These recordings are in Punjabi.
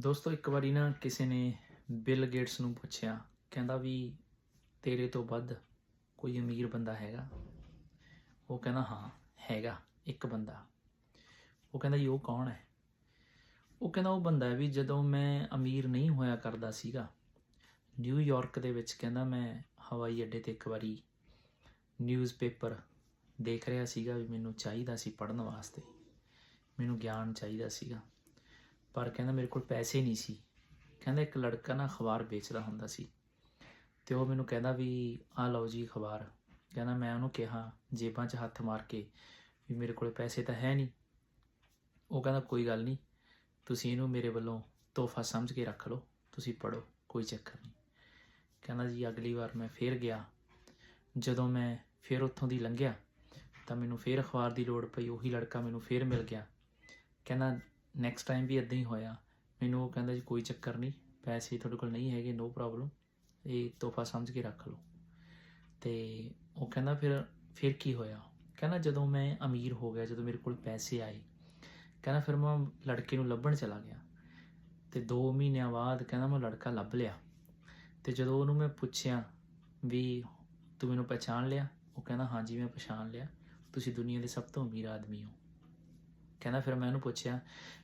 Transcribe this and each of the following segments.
ਦੋਸਤੋ, ਇੱਕ ਵਾਰੀ ਨਾ ਕਿਸੇ ਨੇ ਬਿਲ ਗੇਟਸ ਨੂੰ ਪੁੱਛਿਆ, ਕਹਿੰਦਾ ਵੀ ਤੇਰੇ ਤੋਂ ਵੱਧ ਕੋਈ ਅਮੀਰ ਬੰਦਾ ਹੈਗਾ? ਉਹ ਕਹਿੰਦਾ, ਹਾਂ, ਹੈਗਾ, ਇੱਕ ਬੰਦਾ। ਉਹ ਕਹਿੰਦਾ ਜੀ ਉਹ ਕੌਣ ਹੈ? ਉਹ ਕਹਿੰਦਾ, ਉਹ ਬੰਦਾ ਹੈ ਵੀ ਜਦੋਂ ਮੈਂ ਅਮੀਰ ਨਹੀਂ ਹੋਇਆ ਕਰਦਾ ਸੀਗਾ ਨਿਊਯਾਰਕ ਦੇ ਵਿੱਚ ਕਹਿੰਦਾ ਮੈਂ ਹਵਾਈ ਅੱਡੇ ਤੇ ਇੱਕ ਵਾਰੀ ਨਿਊਜ਼ਪੇਪਰ ਦੇਖ ਰਿਹਾ ਸੀਗਾ ਵੀ ਮੈਨੂੰ ਚਾਹੀਦਾ ਸੀ ਪੜ੍ਹਨ ਵਾਸਤੇ, ਮੈਨੂੰ ਗਿਆਨ ਚਾਹੀਦਾ ਸੀਗਾ। ਪਰ ਕਹਿੰਦਾ ਮੇਰੇ ਕੋਲ ਪੈਸੇ ਨਹੀਂ ਸੀ। ਕਹਿੰਦਾ ਇੱਕ ਲੜਕਾ ਨਾ ਅਖਬਾਰ ਵੇਚਦਾ ਹੁੰਦਾ ਸੀ ਤੇ ਉਹ ਮੈਨੂੰ ਕਹਿੰਦਾ ਵੀ ਆ ਲਓ ਜੀ ਅਖਬਾਰ। ਕਹਿੰਦਾ ਮੈਂ ਉਹਨੂੰ ਕਿਹਾ, ਜੇਬਾਂ 'ਚ ਹੱਥ ਮਾਰ ਕੇ ਵੀ ਮੇਰੇ ਕੋਲ ਪੈਸੇ ਤਾਂ ਹੈ ਨਹੀਂ। ਉਹ ਕਹਿੰਦਾ ਕੋਈ ਗੱਲ ਨਹੀਂ, ਤੁਸੀਂ ਇਹਨੂੰ ਮੇਰੇ ਵੱਲੋਂ ਤੋਹਫਾ ਸਮਝ ਕੇ ਰੱਖ ਲਓ, ਤੁਸੀਂ ਪੜੋ ਕੋਈ ਚੱਕਰ ਨਹੀਂ। ਕਹਿੰਦਾ ਜੀ ਅਗਲੀ ਵਾਰ ਮੈਂ ਫੇਰ ਗਿਆ। ਜਦੋਂ ਮੈਂ ਫੇਰ ਉੱਥੋਂ ਦੀ ਲੰਘਿਆ ਤਾਂ ਮੈਨੂੰ ਫੇਰ ਅਖਬਾਰ ਦੀ ਲੋੜ ਪਈ, ਉਹੀ ਲੜਕਾ ਮੈਨੂੰ ਫੇਰ ਮਿਲ ਗਿਆ। ਕਹਿੰਦਾ ਨੈਕਸਟ ਟਾਈਮ ਵੀ ਇਦਾਂ ਹੀ ਹੋਇਆ। ਮੈਨੂੰ ਉਹ ਕਹਿੰਦਾ ਜੀ, ਕੋਈ ਚੱਕਰ ਨਹੀਂ, ਪੈਸੇ ਤੁਹਾਡੇ ਕੋਲ ਨਹੀਂ ਹੈਗੇ ਨੋ ਪ੍ਰੋਬਲਮ ਇਹ ਤੋਹਫਾ ਸਮਝ ਕੇ ਰੱਖ ਲਓ। ਤੇ ਉਹ ਕਹਿੰਦਾ ਫਿਰ ਫਿਰ ਕੀ ਹੋਇਆ? ਕਹਿੰਦਾ ਜਦੋਂ ਮੈਂ ਅਮੀਰ ਹੋ ਗਿਆ, ਜਦੋਂ ਮੇਰੇ ਕੋਲ ਪੈਸੇ ਆਏ, ਕਹਿੰਦਾ ਫਿਰ ਮੈਂ ਲੜਕੇ ਨੂੰ ਲੱਭਣ ਚਲਾ ਗਿਆ। ਤੇ 2 ਮਹੀਨਿਆਂ ਬਾਅਦ ਕਹਿੰਦਾ ਮੈਂ ਲੜਕਾ ਲੱਭ ਲਿਆ। ਤੇ ਜਦੋਂ ਉਹਨੂੰ ਮੈਂ ਪੁੱਛਿਆ ਵੀ ਤੂੰ ਮੈਨੂੰ ਪਛਾਣ ਲਿਆ? ਉਹ ਕਹਿੰਦਾ, ਹਾਂਜੀ, ਮੈਂ ਪਛਾਣ ਲਿਆ। ਤੁਸੀਂ ਦੁਨੀਆ ਦੇ ਸਭ ਤੋਂ ਅਮੀਰ ਆਦਮੀ ਹੋ। ਕਹਿੰਦਾ ਫਿਰ ਮੈਂ ਉਹਨੂੰ ਪੁੱਛਿਆ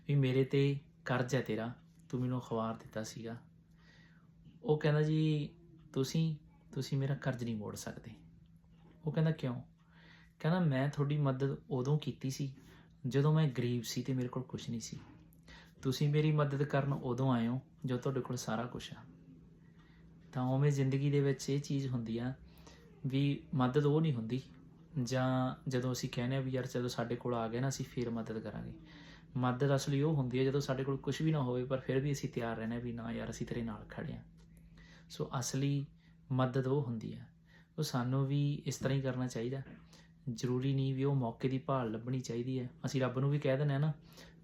ਵੀ ਮੇਰੇ ਤੇ ਕਰਜ਼ ਹੈ ਤੇਰਾ, ਤੂੰ ਮੈਨੂੰ ਅਖਬਾਰ ਦਿੱਤਾ ਸੀਗਾ। ਉਹ ਕਹਿੰਦਾ ਜੀ, ਤੁਸੀਂ ਤੁਸੀਂ ਮੇਰਾ ਕਰਜ਼ ਨਹੀਂ ਮੋੜ ਸਕਦੇ। ਉਹ ਕਹਿੰਦਾ ਕਿਉਂ? ਕਹਿੰਦਾ ਮੈਂ ਤੁਹਾਡੀ ਮਦਦ ਉਦੋਂ ਕੀਤੀ ਸੀ ਜਦੋਂ ਮੈਂ ਗਰੀਬ ਸੀ ਤੇ ਮੇਰੇ ਕੋਲ ਕੁਝ ਨਹੀਂ ਸੀ। ਤੁਸੀਂ ਮੇਰੀ ਮਦਦ ਕਰਨ ਉਦੋਂ ਆਏ ਹੋ ਜਦੋਂ ਤੁਹਾਡੇ ਕੋਲ ਸਾਰਾ ਕੁਝ ਆ। ਤਾਂ ਉਵੇਂ ਜ਼ਿੰਦਗੀ ਦੇ ਵਿੱਚ ਇਹ ਚੀਜ਼ ਹੁੰਦੀ ਆ ਵੀ ਮਦਦ ਉਹ ਨਹੀਂ ਹੁੰਦੀ ਜਾਂ ਜਦੋਂ ਅਸੀਂ ਕਹਿੰਦੇ ਆ ਵੀ ਯਾਰ ਜਦੋਂ ਸਾਡੇ ਕੋਲ ਆ ਗਏ ਨਾ, ਅਸੀਂ ਫਿਰ ਮਦਦ ਕਰਾਂਗੇ। ਮਦਦ ਅਸਲੀ ਉਹ ਹੁੰਦੀ ਹੈ ਜਦੋਂ ਸਾਡੇ ਕੋਲ ਕੁਝ ਵੀ ਨਾ ਹੋਵੇ, ਪਰ ਫਿਰ ਵੀ ਅਸੀਂ ਤਿਆਰ ਰਹਿੰਦੇ ਹਾਂ ਵੀ ਨਾ ਯਾਰ ਅਸੀਂ ਤੇਰੇ ਨਾਲ ਖੜੇ ਆ ਸੋ ਅਸਲੀ ਮਦਦ ਉਹ ਹੁੰਦੀ ਹੈ। ਉਹ ਸਾਨੂੰ ਵੀ ਇਸ ਤਰ੍ਹਾਂ ਹੀ ਕਰਨਾ ਚਾਹੀਦਾ ਜ਼ਰੂਰੀ ਨਹੀਂ ਵੀ ਉਹ ਮੌਕੇ ਦੀ ਭਾਲ ਲੱਭਣੀ ਚਾਹੀਦੀ ਹੈ। ਅਸੀਂ ਰੱਬ ਨੂੰ ਵੀ ਕਹਿ ਦਿੰਦੇ ਆ ਨਾ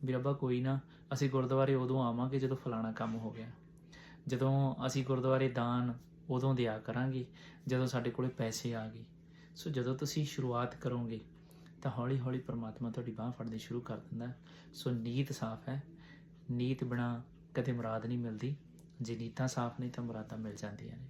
ਵੀ ਰੱਬਾ ਕੋਈ ਨਾ, ਅਸੀਂ ਗੁਰਦੁਆਰੇ ਉਦੋਂ ਆਵਾਂਗੇ ਜਦੋਂ ਫਲਾਣਾ ਕੰਮ ਹੋ ਗਿਆ। ਜਦੋਂ ਅਸੀਂ ਗੁਰਦੁਆਰੇ ਦਾਨ ਉਦੋਂ ਦਿਆ ਕਰਾਂਗੇ, ਜਦੋਂ ਸਾਡੇ ਕੋਲੇ ਪੈਸੇ ਆ ਗਏ। ਸੋ ਜਦੋਂ ਤੁਸੀਂ ਸ਼ੁਰੂਆਤ ਕਰੋਗੇ, ਤਾਂ ਹੌਲੀ ਹੌਲੀ ਪਰਮਾਤਮਾ ਤੁਹਾਡੀ ਬਾਹ ਫੜਨੀ ਸ਼ੁਰੂ ਕਰ ਦਿੰਦਾ ਸੋ ਨੀਤ ਸਾਫ਼ ਹੈ। ਨੀਤ ਬਿਨਾ ਕਦੇ ਮੁਰਾਦ ਨਹੀਂ ਮਿਲਦੀ। ਜੇ ਨੀਤਾਂ ਸਾਫ਼ ਨਹੀਂ, ਤਾਂ ਮੁਰਾਦਾਂ ਮਿਲ ਜਾਂਦੀਆਂ ਨੇ।